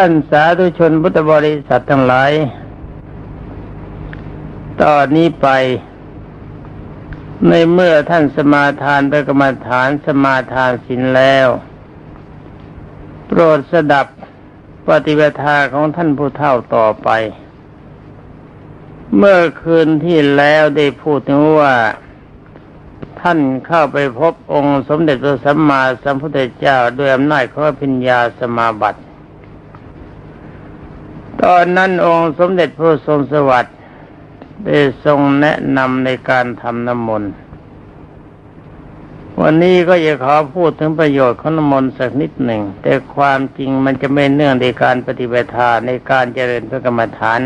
ท่านสาธุชนพุทธบริษัททั้งหลาย ตอนนี้ไป ในเมื่อท่านสมาทานพระกรรมฐานสมาทานศีลแล้ว โปรดสดับปฏิปทาของท่านผู้เฒ่าต่อไป เมื่อคืนที่แล้วได้พูดถึงว่า ท่านเข้าไปพบองค์สมเด็จพระสัมมาสัมพุทธเจ้าด้วยอำนาจของพิญญาสมาบัติ ตอนนั้นองค์สมเด็จพระทรงสวัสดิ์ได้ทรงแนะนำในการทำน้ำมนต์วันนี้ก็จะขอพูดถึงประโยชน์ของน้ำมนต์สักนิดหนึ่ง แต่ความจริงมันจะไม่เนื่องในการปฏิบัติในการเจริญพระกรรมฐาน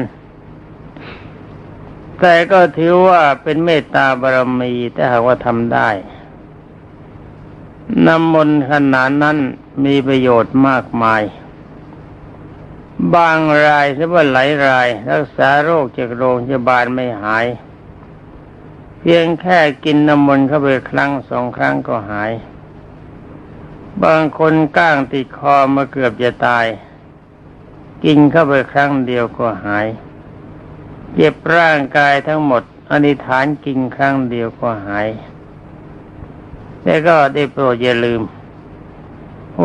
แต่ก็ถือว่าเป็นเมตตาบารมีถ้าหากว่าทำได้น้ำมนต์ขนาดนั้นมีประโยชน์มากมาย บางรายหรือว่าหลายราย รักษาโรคจากโรงพยาบาลไม่หาย เพียงแค่กินน้ำมนต์เข้าไปครั้งสองครั้งก็หาย บางคนก้างติดคอมาเกือบจะตาย กินเข้าไปครั้งเดียวก็หาย เจ็บร่างกายทั้งหมดอนิฐานกินครั้งเดียวก็หายแต่ก็ได้โปรดอย่าลืม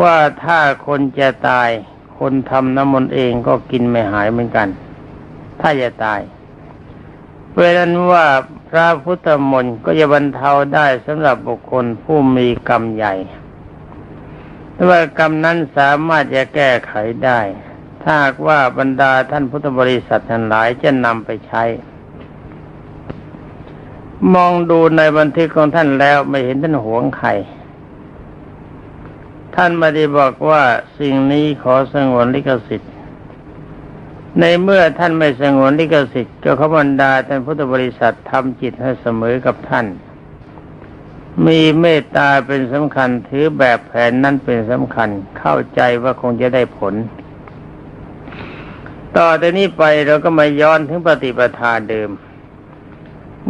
ว่าถ้าคนจะตาย คนทำน้ำมนต์เองก็กินไม่หายเหมือนกัน ถ้าจะตายเพราะนั้นว่าพระพุทธมนต์ก็จะบรรเทาได้สำหรับบุคคลผู้มีกรรมใหญ่แต่ว่ากรรมนั้นสามารถจะแก้ไขได้ ถ้าหากว่าบรรดาท่านพุทธบริษัททั้งหลายจะนำไปใช้ มองดูในบันทึกของท่านแล้วไม่เห็นท่านหวงใคร ท่านไม่ได้บอกว่าสิ่งนี้ขอสงวนลิขสิทธิ์ ในเมื่อท่านไม่สงวนลิขสิทธิ์ก็ขบรรดาท่านพุทธบริษัททำจิตให้เสมอกับท่าน มีเมตตาเป็นสำคัญถือแบบแผนนั้นเป็นสำคัญเข้าใจว่าคงจะได้ผล ต่อแต่นี้ไปเราก็มาย้อนถึงปฏิปทาเดิม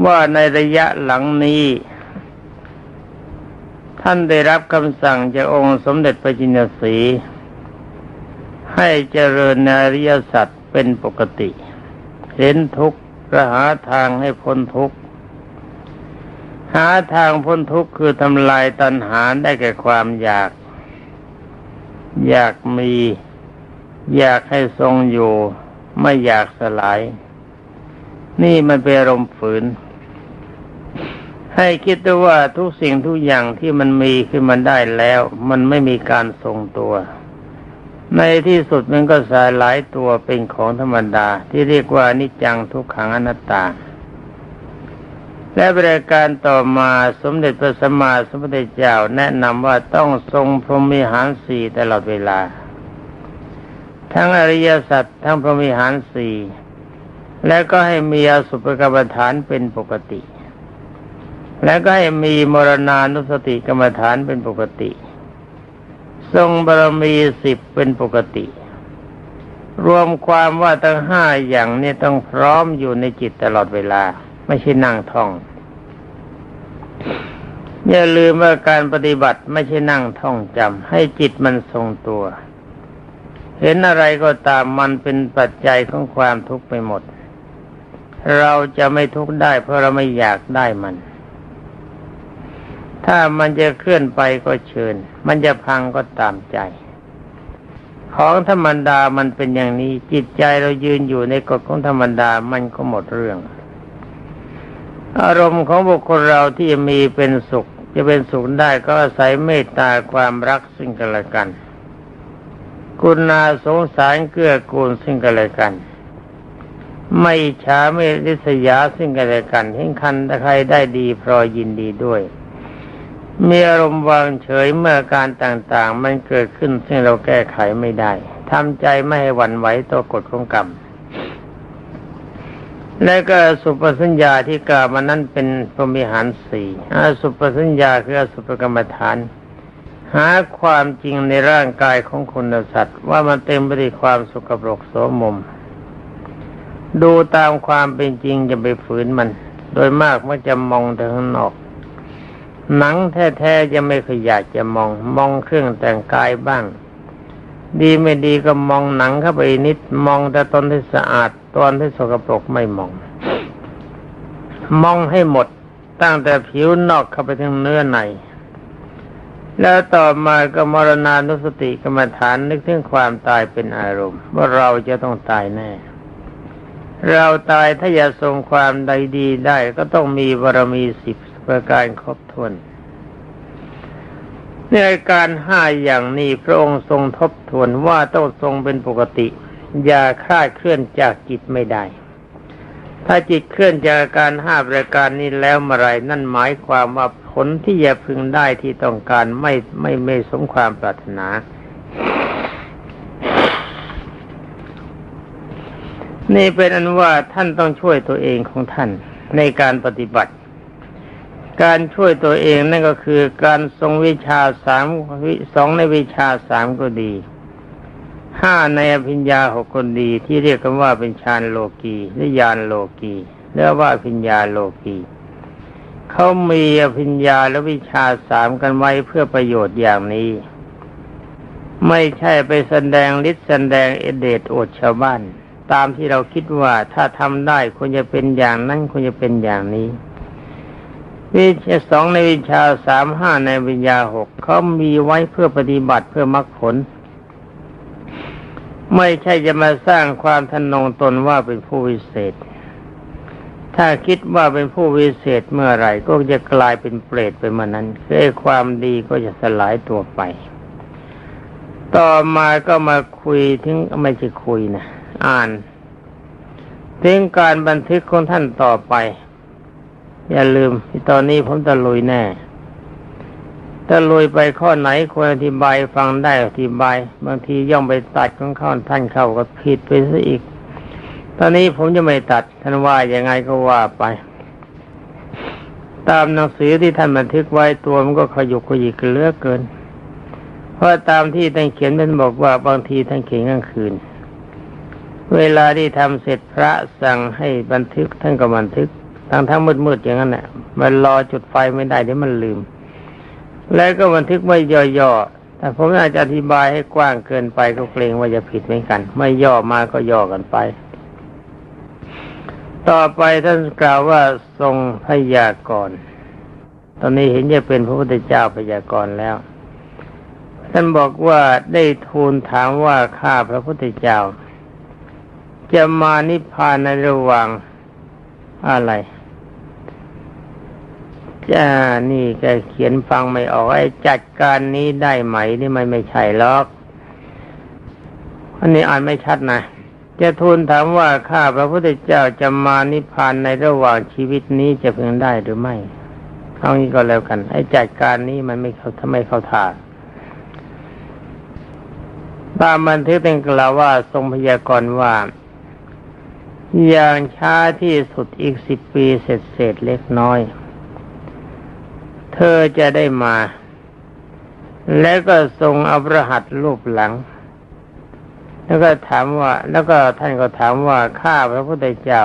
ว่าในระยะหลังนี้ ท่านได้รับคำสั่งจากองค์สมเด็จพระจินสี ให้เจริญนอริยสัจเป็นปกติ เห็นทุกข์ระหาทางให้พ้นทุกข์หาทางพ้นทุกข์คือทำลายตัณหาได้แก่ความอยาก อยากมี อยากให้ทรงอยู่ ไม่อยากสลาย นี่มันเป็นอารมณ์ฝืน ให้คิดด้วยว่าทุกสิ่งทุกอย่างที่มันมีขึ้นมาได้แล้ว มันไม่มีการทรงตัว ในที่สุดมันก็สายหลายตัวเป็นของธรรมดา ที่เรียกว่านิจังทุกขังอนัตตา และบริการต่อมาสมเด็จพระสัมมาสัมพุทธเจ้าแนะนำว่าต้องทรงพรหมิหารสี่ตลอดเวลา ทั้งอริยสัจทั้งพรหมิหารสี่แล้วก็ให้มีอสุภกรรมฐานเป็นปกติ แล้วก็ให้มีมรณานุสติกรรมฐานเป็นปกติ ทรงบารมีสิบเป็นปกติ รวมความว่าทั้งห้าอย่างนี้ต้องพร้อมอยู่ในจิตตลอดเวลา ไม่ใช่นั่งท่อง อย่าลืมว่าการปฏิบัติไม่ใช่นั่งท่องจำให้จิตมันทรงตัว เห็นอะไรก็ตามมันเป็นปัจจัยของความทุกข์ไปหมด เราจะไม่ทุกข์ได้เพราะเราไม่อยากได้มัน ถ้ามันจะเคลื่อนไปก็เชิญ มันจะพังก็ตามใจ ของธรรมดามันเป็นอย่างนี้ จิตใจเรายืนอยู่ในกฎของธรรมดามันก็หมดเรื่อง อารมณ์ของบุคคลเราที่มีเป็นสุข จะเป็นสุขได้ก็อาศัยเมตตาความรักซึ่งกันและกัน กุณาสงสารเกื้อกูลซึ่งกันและกันไม่ช้าไม่ริษยาซึ่งกันและกันเห็นคันใครได้ดีพรอยินดีด้วย มีอารมณ์วางเฉยเมื่อการต่างๆ มันเกิดขึ้นซึ่งเราแก้ไขไม่ได้ทำใจไม่ให้หวั่นไหวต่อกฎของกรรม และก็สุปสัญญาที่กล่าวมานั้นเป็นพรมิหารสี่สุปสัญญาคือสุปกรรมฐาน หาความจริงในร่างกายของคนสัตว์ ว่ามันเต็มไปด้วยความสกปรกโสมม ดูตามความเป็นจริงจะไปฝืนมัน โดยมากมันจะมองแต่ข้างนอก หนังแท้ๆจะไม่เคยอยากจะมอง มองเครื่องแต่งกายบ้าง ดีไม่ดีก็มองหนังเข้าไปนิดมองแต่ตอนที่สะอาด ตอนที่สกปรกไม่มอง มองให้หมดตั้งแต่ผิวนอกเข้าไปถึงเนื้อในแล้วต่อมาก็มรณานุสติกรรมฐานนึกถึงความตายเป็นอารมณ์ ว่าเราจะต้องตายแน่ เราตายถ้าอยากทรงความใดดีได้ก็ต้องมีบารมีสิบ ประการครบถ้วนในอาการห้าอย่างนี้พระองค์ทรงทบทวนว่าต้องทรงเป็นปกติ อย่าคลาดเคลื่อนจากจิตไม่ได้ ถ้าจิตเคลื่อนจากอาการห้าประการนี้แล้วเมื่อไรนั่นหมายความว่าผลที่จะพึงได้ที่ต้องการไม่ไม่ไม่สมความปรารถนา นี่เป็นอันว่าท่านต้องช่วยตัวเองของท่านในการปฏิบัติ การช่วยตัวเองนั่นก็คือการทรงวิชาสามวิสองในวิชาสามก็ดีห้าในอภิญญาหกคนดีที่เรียกกันว่าเป็นฌานโลกีหรือยานโลกีเรียกว่าอภิญญาโลกีเขามีอภิญญาและวิชาสามกันไว้เพื่อประโยชน์อย่างนี้ ไม่ใช่ไปแสดงฤทธิ์แสดงเอเดตโอดชาวบ้าน ตามที่เราคิดว่าถ้าทำได้ควรจะเป็นอย่างนั้นควรจะเป็นอย่างนี้ วิชาสองในวิชาสามห้าในวิญญาหกเขามีไว้เพื่อปฏิบัติเพื่อมรรคผล ไม่ใช่จะมาสร้างความทนงตนว่าเป็นผู้วิเศษ ถ้าคิดว่าเป็นผู้วิเศษเมื่อไหร่ ก็จะกลายเป็นเปรตไปเมื่อนั้นเอ้ความดีก็จะสลายตัวไป ต่อมาก็มาคุยถึงไม่ใช่คุยนะอ่านถึงการบันทึกของท่านต่อไป อย่าลืมที่ตอนนี้ผมตะลุยแน่ตะลุยไปข้อไหนควรอธิบายฟังได้อธิบาย บางทีย่อมไปตัดของข้าท่านเข้าก็ผิดไปซะอีก ตอนนี้ผมจะไม่ตัด ท่านว่ายังไงก็ว่าไป ตามหนังสือที่ท่านบันทึกไว้ตัวมันก็ขยุกขยิกเลือเกิน เพราะตามที่ท่านเขียนท่านบอกว่าบางทีท่านเขียนกลางคืนเวลาที่ทำเสร็จพระสั่งให้บันทึกท่านก็บันทึก ทั้งทั้งมืดๆอย่างนั้นแหละมันรอจุดไฟไม่ได้เดี๋ยวมันลืม แล้วก็บันทึกไม่ย่อๆแต่ผมอาจจะอธิบายให้กว้างเกินไปก็เกรงว่าจะผิดเหมือนกัน ไม่ย่อมาก็ย่อกันไป ต่อไปท่านกล่าวว่าทรงพยากรณ์ตอนนี้เห็นจะเป็นพระพุทธเจ้าพยากรณ์แล้ว ท่านบอกว่าได้ทูลถามว่าข้าพระพุทธเจ้า จะมานิพพานในระหว่างอะไร จ้า นี่แกเขียนฟังไม่ออกไอ้จัดการนี้ได้ไหม นี่มันไม่ใช่หรอก อันนี้อ่านไม่ชัดนะ จะทูลถามว่าข้าพระพุทธเจ้าจะมานิพพานในระหว่างชีวิตนี้จะเพึงได้หรือไม่เอางี้ก็แล้วกัน ไอ้จัดการนี้มันไม่เขาทำไมเขาท่าตามบันทึกเป็นกล่าวว่าทรงพยากรณ์ว่า อย่างช้าที่สุดอีกสิบปีเสร็จเสร็จเล็กน้อย เธอจะได้มา แล้วก็ทรงเอาพระหัตรูปหลัง แล้วก็ถามว่า แล้วก็ท่านก็ถามว่าข้าพระพุทธเจ้า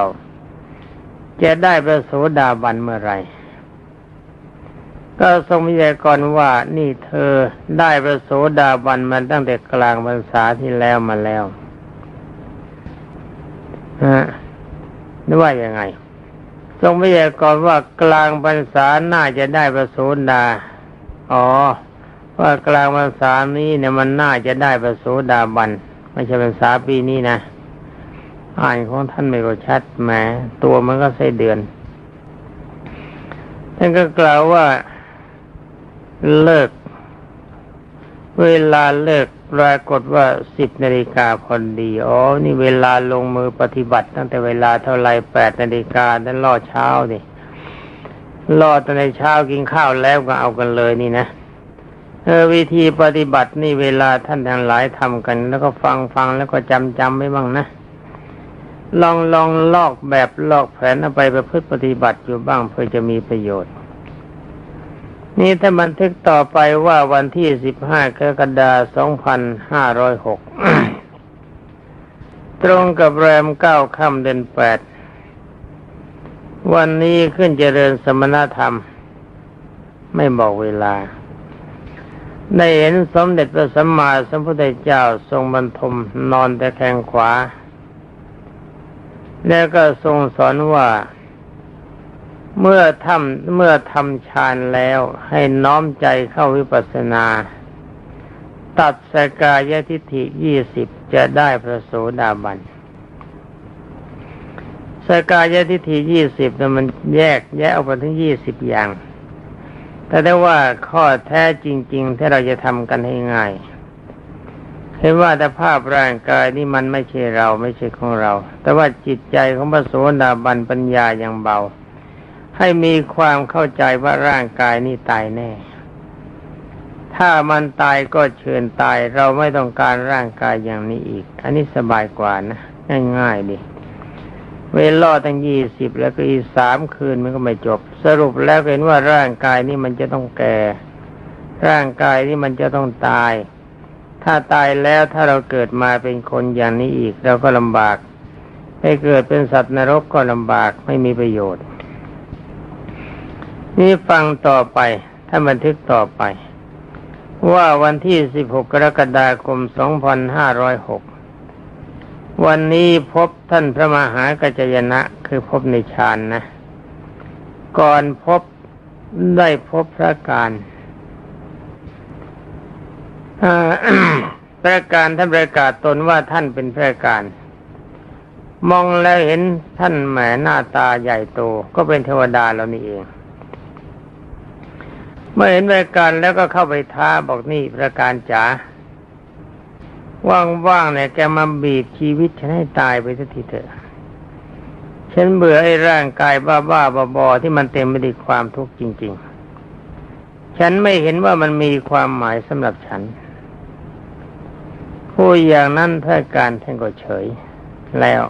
จะได้พระโสดาบันเมื่อไหร่ก็ทรงพยากรณ์ว่านี่เธอได้พระโสดาบันมาตั้งแต่กลางพรรษาที่แล้วมาแล้วฮะนึกว่ายังไง ทรงพยากรณ์ว่ากลางพรรษาน่าจะได้พระโสดา อ๋อ ว่ากลางพรรษานี้เนี่ยมันน่าจะได้พระโสดาบัน ไม่ใช่พรรษาปีนี้นะ อ่านของท่านไม่ก็ชัดแหมตัวมันก็ใส่เดือน ท่านก็กล่าวว่าเลิก เวลาเลิก ปรากฏว่าสิบนาฬิกาพอดี อ๋อ นี่เวลาลงมือปฏิบัติ ตั้งแต่เวลาเท่าไรแปดนาฬิกานั้นล่อเช้าดิล่อตั้งแต่เช้ากินข้าวแล้วก็เอากันเลยนี่นะเออวิธีปฏิบัตินี่เวลาท่านทั้งหลายทำกัน แล้วก็ฟังฟังแล้วก็จำจำไว้บ้างนะ ลองลองลอกแบบลอกแผนเอาไปประพฤติปฏิบัติอยู่บ้างเพื่อจะมีประโยชน์ นี่ถ้าบันทึกต่อไปว่าวันที่สิบห้ากรกฎาคม2506 ตรงกับแรมเก้าค่ำเดือนแปด วันนี้ขึ้นเจริญสมณธรรม ไม่บอกเวลา ได้เห็นสมเด็จพระสัมมาสัมพุทธเจ้าทรงบรรทมนอนแต่แคงขวา แล้วก็ทรงสอนว่า เมื่อทำเมื่อทำฌานแล้วให้น้อมใจเข้าวิปัสสนา ตัดสกายทิฏฐิยี่สิบจะได้พระโสดาบันสกายทิฏฐิยี่สิบมันแยกแยกออกไปถึงยี่สิบอย่าง แต่ได้ว่าข้อแท้จริง ๆ ที่เราจะทำกันให้ง่ายเห็นว่าแต่ภาพร่างกายนี่มันไม่ใช่เราไม่ใช่ของเรา แต่ว่าจิตใจของพระโสดาบันปัญญาอย่างเบา ให้มีความเข้าใจว่าร่างกายนี่ตายแน่ ถ้ามันตายก็เชิญตาย เราไม่ต้องการร่างกายอย่างนี้อีก อันนี้สบายกว่านะ ง่ายๆดีเวลาตั้งยี่สิบแล้วก็อีกสามคืนมันก็ไม่จบ สรุปแล้วเห็นว่าร่างกายนี่มันจะต้องแก่ ร่างกายนี่มันจะต้องตาย ถ้าตายแล้วถ้าเราเกิดมาเป็นคนอย่างนี้อีกเราก็ลำบากไปเกิดเป็นสัตว์นรกก็ลำบากไม่มีประโยชน์ นี่ฟังต่อไปถ้านบันทึกต่อไป ว่าวันที่ 16 กรกฎาคม 2506 วันนี้พบท่านพระมหากัจจยนะ คือพบในฌานนะ ก่อนพบได้พบพระการพระการท่านประกาศตนว่าท่านเป็นพระการ มองแล้วเห็นท่านแหมหน้าตาใหญ่โตก็เป็นเทวดาเรานี่เอง เมื่อเห็นพระการแล้วก็เข้าไปท้าบอกนี่พระการจ๋าว่างๆเนี่ยแกมาบีบชีวิตฉันให้ตายไปสักทีเถอะ ฉันเบื่อไอ้ร่างกายบ้าๆบอๆที่มันเต็มไปด้วยความทุกข์จริง ๆ ฉันไม่เห็นว่ามันมีความหมายสำหรับฉันผู้อย่างนั้นถ้าการท่านก็เฉย แล้ว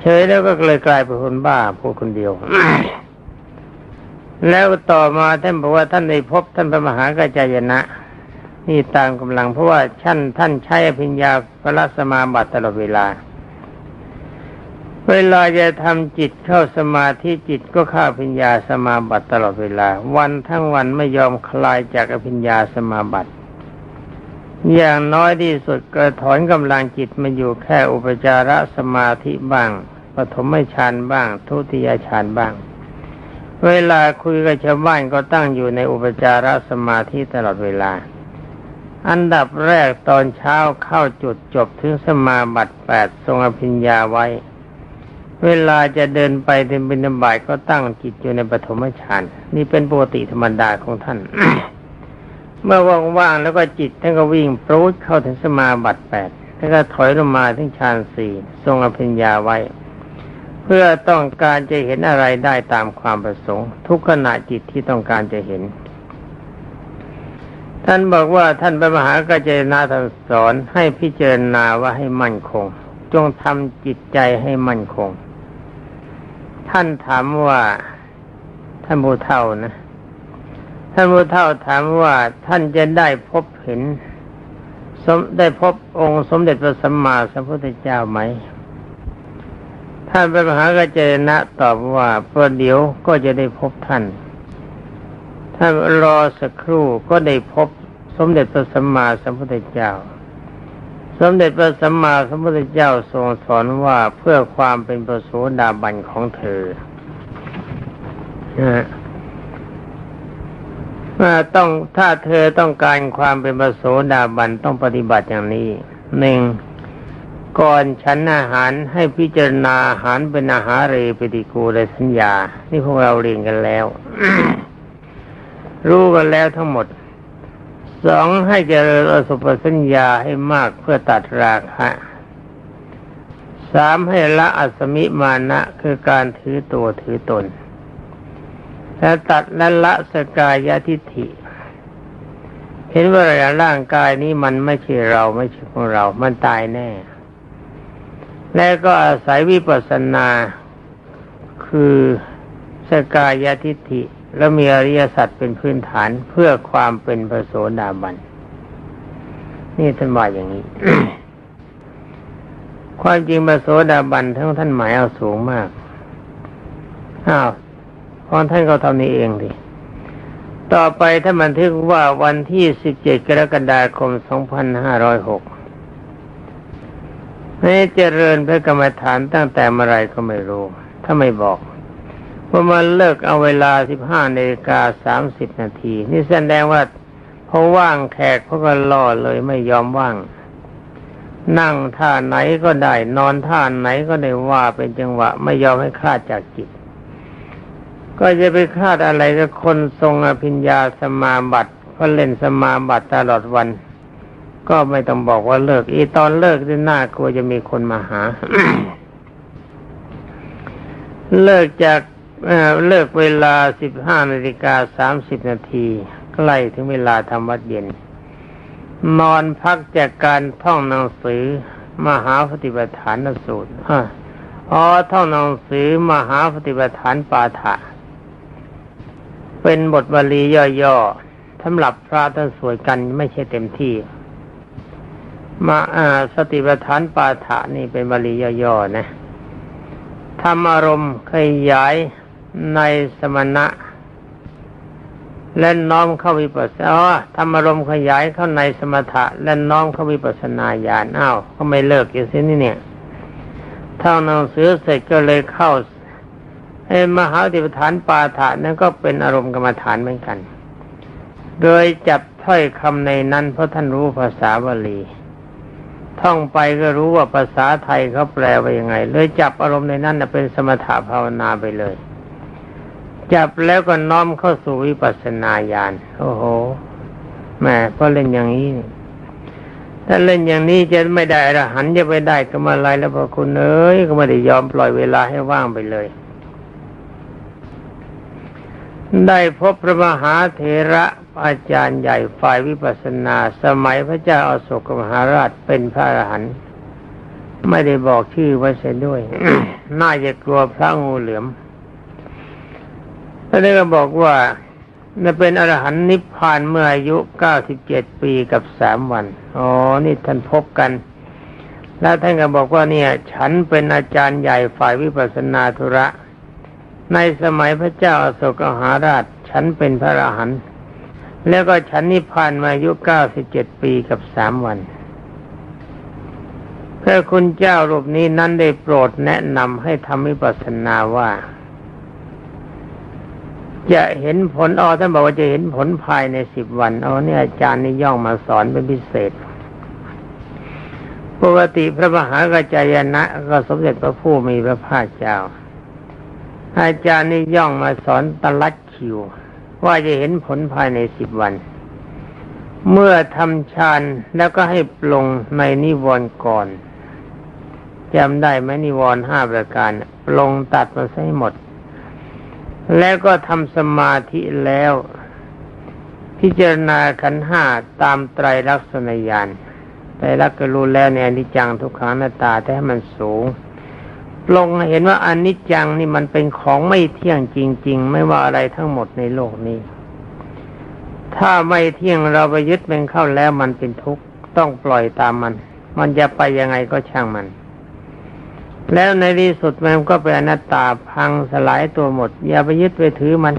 เฉยแล้วก็เลยกลายเป็นคนบ้าพูดคนเดียว แล้วต่อมาท่านบอกว่าท่านได้พบท่านพระมหากัจจายนะนี่ตามกำลังเพราะว่าท่านท่านใช้อภิญญาพระสมาบัติตลอดเวลา เวลาจะทำจิตเข้าสมาธิจิตก็เข้าอภิญญาสมาบัติตลอดเวลา วันทั้งวันไม่ยอมคลายจากอภิญญาสมาบัติ อย่างน้อยที่สุดก็ถอนกำลังจิตมาอยู่แค่อุปจารสมาธิบ้างปฐมฌานบ้าง ทุติยฌานบ้าง เวลาคุยกับชาวบ้านก็ตั้งอยู่ในอุปจารสมาธิตลอดเวลา อันดับแรกตอนเช้าเข้าจุดจบถึงสมาบัติแปดทรงอภิญญาไว้ เวลาจะเดินไปเดินบินบายก็ตั้งจิตอยู่ในปฐมฌานนี่เป็นปกติธรรมดาของท่าน เมื่อว่างๆแล้วก็จิตท่านก็วิ่งปรูดเข้าถึงสมาบัติแปดแล้วก็ถอยลงมาถึงฌานสี่ทรงอภิญญาไว้ เพื่อต้องการจะเห็นอะไรได้ตามความประสงค์ ทุกขณะจิตที่ต้องการจะเห็น ท่านบอกว่าท่านพระมหากัจเจนาท่านสอนให้พิจารณาว่าให้มั่นคง จงทำจิตใจให้มั่นคง ท่านถามว่าท่านผู้เฒ่านะท่านผู้เฒ่าถามว่าท่านจะได้พบเห็นสมได้พบองค์สมเด็จพระสัมมาสัมพุทธเจ้าไหม ท่านพระมหากัจเจนะตอบว่าประเดี๋ยวก็จะได้พบท่าน ท่านรอสักครู่ก็ได้พบสมเด็จพระสัมมาสัมพุทธเจ้า สมเด็จพระสัมมาสัมพุทธเจ้าทรงสอนว่าเพื่อความเป็นประโสดาบันของเธอนะฮะว่าต้องถ้าเธอต้องการความเป็นประโสดาบันต้องปฏิบัติอย่างนี้หนึ่ง ก่อนฉันอาหารให้พิจารณาอาหารเป็นอาหารเรปฏิกูลสัญญา นี่พวกเราเรียนกันแล้ว รู้กันแล้วทั้งหมด สองให้เจริญอสุปสัญญาให้มากเพื่อตัดราคะสามให้ละอัสมิมานะคือการถือตัวถือตน และตัดและละสกายทิฏฐิ เห็นว่าร่างกายนี้มันไม่ใช่เราไม่ใช่ของเรา มันตายแน่ และก็อาศัยวิปัสสนา คือสกายทิฏฐิ แล้วมีอริยสัจเป็นพื้นฐานเพื่อความเป็นพระโสดาบัน นี่ท่านว่าอย่างนี้ ความจริงพระโสดาบันทั้งท่านหมายเอาสูงมากอ้าวพอท่านก็ท่านี้เองดิต่อไปถ้ามันทึกว่าวันที่17กรกฎาคม2506ให้าร้อยหก เจริญพระกรรมฐานตั้งแต่เมื่อไรก็ไม่รู้ ถ้าไม่บอกว่ามันเลิกเอาเวลา15นาฬิกา30นาที นี่แสดงว่าพอว่างแขกเขาก็ล่อเลยไม่ยอมว่าง นั่งท่าไหนก็ได้ นอนท่าไหนก็ได้ว่าเป็นจังหวะ ไม่ยอมให้คลาดจากจิต ก็จะไปคลาดอะไรกับคนทรงอภิญญาสมาบัติก็เล่นสมาบัติตลอดวัน ก็ไม่ต้องบอกว่าเลิก อีตอนเลิกที่น่ากลัวจะมีคนมาหา เลิกจากเเลิกเวลา15นาฬิกา30นาทีใกล้ถึงเวลาทำวัดเย็น นอนพักจากการท่องหนังสือ มหาปฏิปทานสูตรอ๋อท่องหนังสือมหาปฏิปทานปาฐะเป็นบทบาลีย่อๆสำหรับพระท่านสวดกันไม่ใช่เต็มที่ มาอ่าสติปัฏฐานปาฐะนี่เป็นบาลีย่อๆนะทำอารมณ์ขยายในสมณะ และน้อมเข้าวิปัสสนาอ๋อทำอารมณ์ขยายเข้าในสมถะ และน้อมเข้าวิปัสสนาญาณอ้าวก็ไม่เลิกอยู่สินี่เนี่ยท่องหนังสือเสร็จก็เลยเข้าไอ้มหาติปฐานปาฐะนั่นก็เป็นอารมณ์กรรมฐานเหมือนกัน โดยจับถ้อยคำในนั้นเพราะท่านรู้ภาษาบาลี ท่องไปก็รู้ว่าภาษาไทยเขาแปลว่ายังไง เลยจับอารมณ์ในนั้นเป็นสมถะภาวนาไปเลย จับแล้วก็น้อมเข้าสู่วิปัสสนาญาณโอ้โหแม่พอเล่นอย่างนี้ถ้าเล่นอย่างนี้จะไม่ได้อรหันจะไปได้ก็มาอะไรแล้วพอคุณเอ้ยก็ไม่ได้ยอมปล่อยเวลาให้ว่างไปเลย ได้พบพระมหาเถระอาจารย์ใหญ่ฝ่ายวิปัสสนาสมัยพระเจ้าอาโศกมหาราชเป็นพระอรหันต์ไม่ได้บอกชื่อไว้เสียด้วย น่าจะกลัวพระงูเหลือมท่านก็บอกว่าน่ะเป็นอรหันต์นิพพานเมื่ออายุเก้าสิบเจ็ดปีกับสามวัน อ๋อ นี่ท่านพบกัน แล้วท่านก็บอกว่าเนี่ย ฉันเป็นอาจารย์ใหญ่ฝ่ายวิปัสสนาธุระ ในสมัยพระเจ้าอโศกหาราช ฉันเป็นพระอรหันต์แล้วก็ฉันนิพพานมาอายุเก้าสิบเจ็ดปีกับสามวันพระคุณเจ้ารูปนี้นั้นได้โปรดแนะนำให้ทำวิปัสสนาว่า จะเห็นผลอ๋อท่านบอกว่าจะเห็นผลภายในสิบวันอ๋อเนี่ยอาจารย์นี่ย่องมาสอนเป็นพิเศษ ปกติพระมหากระจายนะก็สมเด็จพระผู้มีพระภาคเจ้า อาจารย์นี่ย่องมาสอนตลัดคิว ว่าจะเห็นผลภายในสิบวัน เมื่อทำฌานแล้วก็ให้ปลงในนิวรณ์ก่อนจำได้ไหมนิวรณ์ห้าประการ ปลงตัดมาให้หมด แล้วก็ทำสมาธิแล้ว พิจารณาขันห้าตามไตรลักษณญาณไตรลักษณ์ก็รู้แล้วในอนิจจังทุกขังหน้าตาแต่ให้มันสูง ลงเห็นว่าอนิจจังนี่มันเป็นของไม่เที่ยงจริง ๆ ไม่ว่าอะไรทั้งหมดในโลกนี้ ถ้าไม่เที่ยงเราไปยึดเป็นเข้าแล้วมันเป็นทุกข์ต้องปล่อยตามมัน มันจะไปยังไงก็ช่างมัน แล้วในที่สุดมันก็เป็นอนัตตาพังสลายตัวหมด อย่าไปยึดไปถือมัน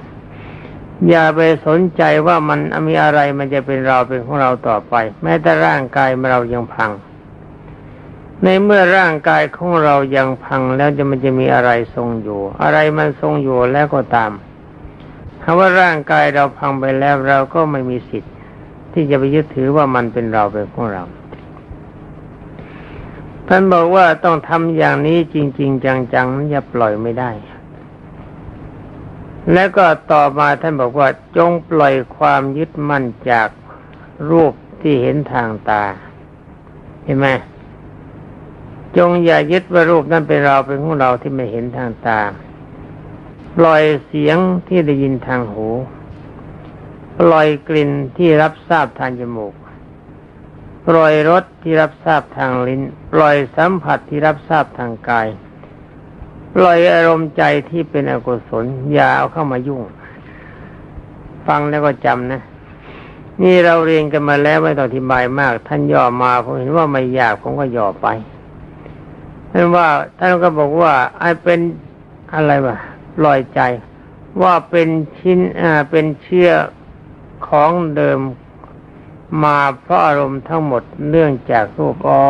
อย่าไปสนใจว่ามันมีอะไรมันจะเป็นเราเป็นของเราต่อไป แม้แต่ร่างกายเรายังพัง ในเมื่อร่างกายของเรายังพังแล้วจะมันจะมีอะไรทรงอยู่ อะไรมันทรงอยู่แล้วก็ตามคำว่าร่างกายเราพังไปแล้วเราก็ไม่มีสิทธิ์ ที่จะไปยึดถือว่ามันเป็นเราเป็นของเราท่านบอกว่าต้องทำอย่างนี้จริง ๆ จังๆอย่าปล่อยไม่ได้ แล้วก็ต่อมาท่านบอกว่าจงปล่อยความยึดมั่นจากรูปที่เห็นทางตา เห็นไหม จงอย่ายึดว่ารูปนั้นเป็นเราเป็นของเราที่ไม่เห็นทางตา ปล่อยเสียงที่ได้ยินทางหู ปล่อยกลิ่นที่รับทราบทางจมูก ปล่อยรสที่รับทราบทางลิ้น ปล่อยสัมผัสที่รับทราบทางกาย ปล่อยอารมณ์ใจที่เป็นอกุศลอย่าเอาเข้ามายุ่ง ฟังแล้วก็จำนะนี่เราเรียนกันมาแล้วไม่ต้องอธิบายมาก ท่านย่อมาผมเห็นว่าไม่ยากผมก็ย่อไป ท่านว่าท่านก็บอกว่าไอ้เป็นอะไรวะลอยใจ ว่าเป็นชิ้นอ่าเป็นเชื่อของเดิมมาเพราะอารมณ์ทั้งหมดเนื่องจากรูปอ๋อ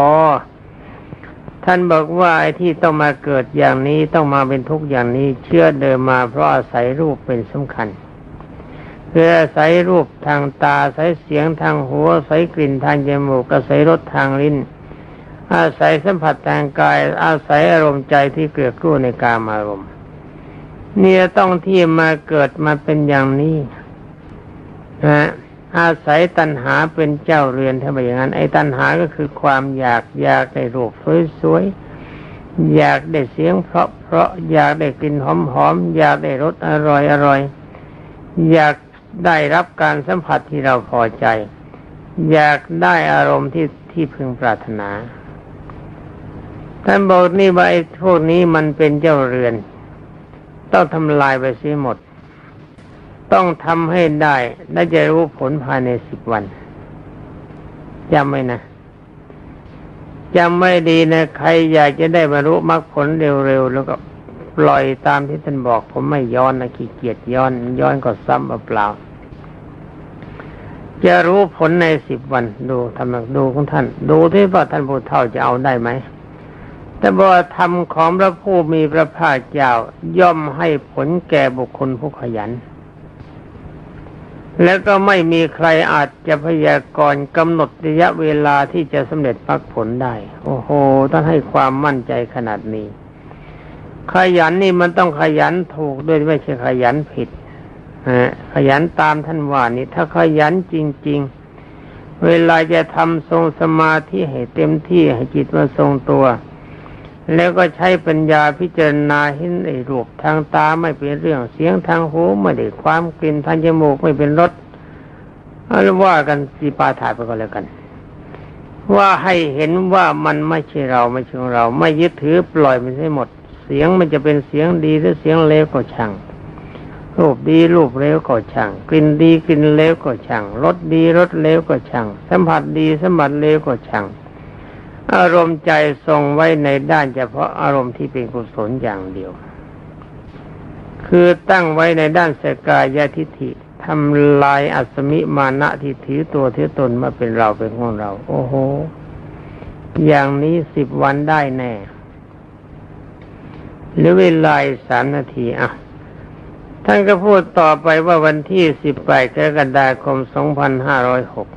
ท่านบอกว่าไอ้ที่ต้องมาเกิดอย่างนี้ต้องมาเป็นทุกข์อย่างนี้ เชื่อเดิมมาเพราะอาศัยรูปเป็นสำคัญคืออาศัยรูปทางตาอาศัยเสียงทางหูอาศัยกลิ่นทางจมูกอาศัยรสทางลิ้น อาศัยสัมผัสทางกาย อาศัยอารมณ์ใจที่เกิดกรู้ในกามอารมณ์ เนี่ยต้องที่มาเกิดมาเป็นอย่างนี้นะอาศัยตัณหาเป็นเจ้าเรือนทำไมอย่างนั้น ไอ้ตัณหาก็คือความอยากอยากได้รูปสวยๆอยากได้เสียงเพราะเพราะอยากได้กลิ่นหอมๆอยากได้รสอร่อยอร่อยอยากได้รับการสัมผัสที่เราพอใจ อยากได้อารมณ์ที่ที่พึงปรารถนา ท่านบอกนี่ว่าไอ้พวกนี้มันเป็นเจ้าเรือน ต้องทำลายไปเสียหมด ต้องทำให้ได้และจะรู้ผลภายในสิบวันจำไว้นะจำไม่ดีนะ ใครอยากจะได้บรรลุมรรคผลเร็วๆแล้วก็ปล่อยตามที่ท่านบอก ผมไม่ย้อนนะขี้เกียจย้อน ย้อนก็ซ้ำเปล่าจะรู้ผลในสิบวันดูทำดูของท่าน ดูที่ว่าท่านผู้เฒ่าจะเอาได้ไหม แต่บว่าธรรมของพระผู้มีพระภาคเจ้าย่อมให้ผลแก่บุคคลผู้ขยัน แล้วก็ไม่มีใครอาจจะพยากรณ์กำหนดระยะเวลาที่จะสำเร็จมรรคผลได้ โอ้โหต้องให้ความมั่นใจขนาดนี้ ขยันนี่มันต้องขยันถูกด้วยไม่ใช่ขยันผิดนะขยันตามท่านว่านี่ถ้าขยันจริง ๆ เวลาจะทำทรงสมาธิให้เต็มที่ให้จิตมาทรงตัว แล้วก็ใช้ปัญญาพิจารณาเห็นไอ้รูปทางตาไม่เป็นเรื่องเสียงทางหูไม่ได้ความกลิ่นทางจมูกไม่เป็นรสเอาว่ากันสีปาถาไปก็แล้วกัน ว่าให้เห็นว่ามันไม่ใช่เราไม่ใช่ของเรา ไม่ยึดถือปล่อยมันให้หมด เสียงมันจะเป็นเสียงดีหรือเสียงเลวก็ช่างรูปดีรูปเลวก็ช่างกลิ่นดีกลิ่นเลวก็ช่างรสดีรสเลวก็ช่างสัมผัสดีสัมผัสเลวก็ช่าง อารมณ์ใจทรงไว้ในด้านเฉพาะอารมณ์ที่เป็นกุศลอย่างเดียว คือตั้งไว้ในด้านสกายทิฏฐิทำลายอัศมิมานะที่ถือตัวถือตนมาเป็นเราเป็นของเรา โอ้โห อย่างนี้สิบวันได้แน่ หรือเวลาสามนาทีอะท่านก็พูดต่อไปว่าวันที่สิบแปดกรกฎาคมสองพันห้าร้อยหก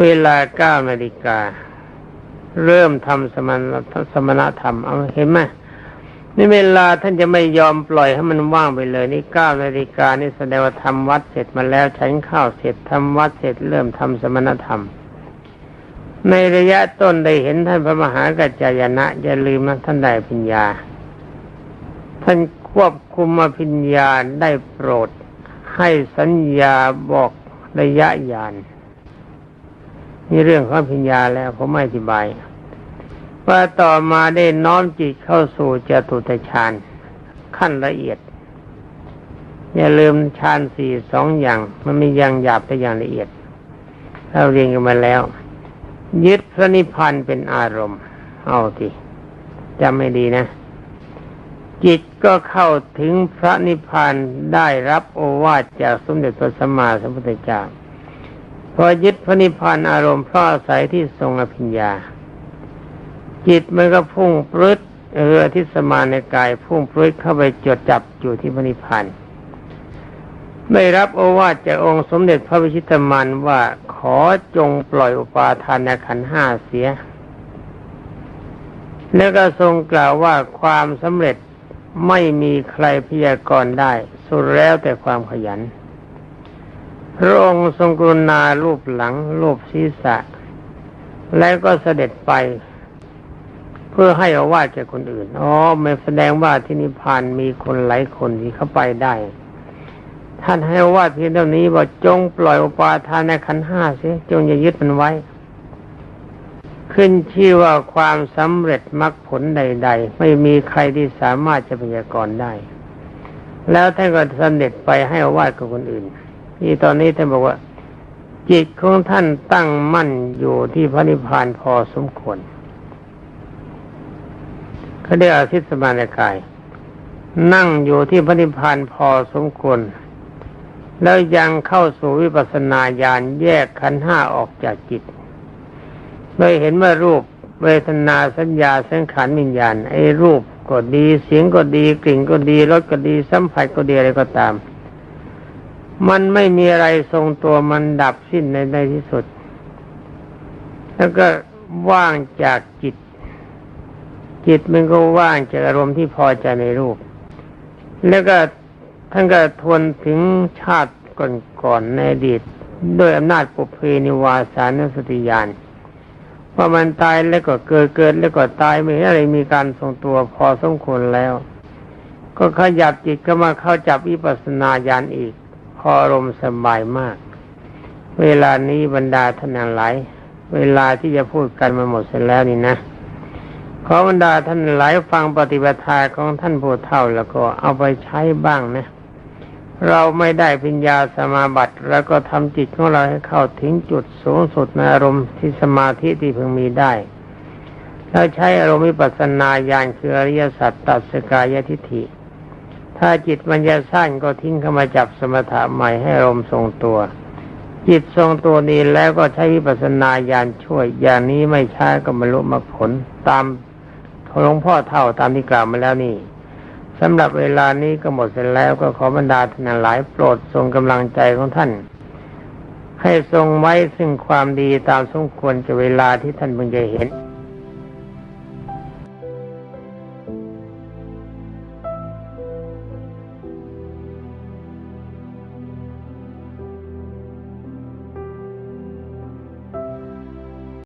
เวลาเก้านาฬิกา เริ่มทำสมณสมณธรรมเอาเห็นไหมนี่เวลาท่านจะไม่ยอมปล่อยให้มันว่างไปเลย นี่เก้านาฬิกานี่แสดงว่าทำวัดเสร็จมาแล้วฉันข้าวเสร็จทำวัดเสร็จเริ่มทำสมณธรรม ในระยะต้นได้เห็นท่านพระมหากัจจายนะอย่าลืมนะท่านได้ปัญญา ท่านควบคุมอภิญญาได้โปรด ให้สัญญาบอกระยะยาน นี่เรื่องของอภิญญาแล้วผมไม่อธิบาย ว่าต่อมาได้น้อมจิตเข้าสู่จตุตฌานขั้นละเอียด อย่าลืมฌานสี่สองอย่าง มันมีอย่างหยาบแต่อย่างละเอียดเราเรียนกันมาแล้ว ยึดพระนิพพานเป็นอารมณ์ เอาทีจำไม่ดีนะ จิตก็เข้าถึงพระนิพพานได้รับโอวาทจากสมเด็จพระสัมมาสัมพุทธเจ้า พอยึดพระนิพพานอารมณ์เพราะอาศัยที่ทรงอภิญญา จิตมันก็พุ่งปลึดเออที่สมาในกายพุ่งปลึดเข้าไปจดจับอยู่ที่พระนิพพานได้รับโอวาทจากองค์สมเด็จพระวิชิตมานว่าขอจงปล่อยอุปาทานในขันห้าเสีย แล้วก็ทรงกล่าวว่าความสำเร็จไม่มีใครพยากรณ์ได้ สุดแล้วแต่ความขยัน พระองค์ทรงกรุณารูปหลังรูปศีรษะ แล้วก็เสด็จไป เพื่อให้อาวาสแก่คนอื่นอ๋อไม่แสดงว่าที่นิพพานมีคนหลายคนที่เข้าไปได้ ท่านให้อาวาสเพียงเท่านี้ว่าจงปล่อยอุปาทานในขันห้าเสียจงอย่ายึดมันไว้ ขึ้นชื่อว่าความสำเร็จมรรคผลใด ๆ ไม่มีใครที่สามารถจะพยากรณ์ได้ แล้วท่านก็เสำเร็จไปให้อาวาสกับคนอื่น ที่ตอนนี้ท่านบอกว่า จิตของท่านตั้งมั่นอยู่ที่พระนิพพานพอสมควรเขาได้อาทิตสมานกาย นั่งอยู่ที่พระนิพพานพอสมควร แล้วยังเข้าสู่วิปัสสนาญาณแยกขันห้าออกจากจิตโดยเห็นว่ารูปเวทนาสัญญาสังขารวิญญาณไอ้รูปก็ดีเสียงก็ดีกลิ่นก็ดีรสก็ดีสัมผัสก็ดีอะไรก็ตาม มันไม่มีอะไรทรงตัวมันดับสิ้นในในที่สุด แล้วก็ว่างจากจิต จิตมันก็ว่างจากอารมณ์ที่พอใจในรูป แล้วก็ท่านก็ทวนถึงชาติก่อนๆในอดีตด้วยอำนาจปุเพนิวาสานสติญาณว่ามันตายแล้วก็เกิดเกิดแล้วก็ตายไม่อะไรมีการทรงตัวพอสมควรแล้ว ก็ขยับจิตก็มาเข้าจับวิปัสสนาญาณอีก พออารมณ์สบายมาก เวลานี้บรรดาท่านหลาย เวลาที่จะพูดกันมาหมดเสร็จแล้วนี่นะขอบรรดาท่านหลายฟังปฏิบัติาของท่านผู้เฒ่าแล้วก็เอาไปใช้บ้างนะ เราไม่ได้ปัญญาสมาบัติ แล้วก็ทำจิตของเราให้เข้าถึงจุดสูงสุดในอารมณ์ที่สมาธิที่พึงมีได้แล้วใช้อารมณ์วิปัสสนาญาณคืออริยสัจตัสกายทิฏฐิ ถ้าจิตมันจะสั้นก็ทิ้งเข้ามาจับสมถะใหม่ให้อารมทรงตัว จิตทรงตัวนี้แล้วก็ใช้วิปัสสนาญาณช่วย อย่างนี้ไม่ช้าก็บรรลุมรรคผลตามหลวงพ่อเท่าตามที่กล่าวมาแล้วนี่สำหรับเวลานี้ก็หมดเสร็จแล้วก็ขอบรรดาท่านหลายโปรดทรงกำลังใจของท่าน ให้ทรงไว้ซึ่งความดีตามสมควรจะเวลาที่ท่านเพิ่งจะเห็น